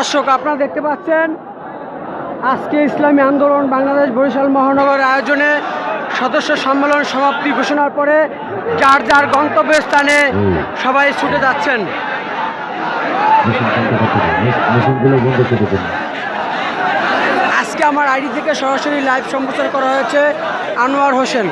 দর্শক আপনারা দেখতে পাচ্ছেন আজকে ইসলামী আন্দোলন বাংলাদেশ বরিশাল মহানগর আয়োজনে সদস্য সম্মেলন সমাপ্তি ঘোষণার পরে যার যার গন্তব্যস্থানে সবাই ছুটে যাচ্ছেন। আজকে আমার আইডি থেকে সরাসরি লাইভ সম্প্রচার করা হয়েছে আনোয়ার হোসেন।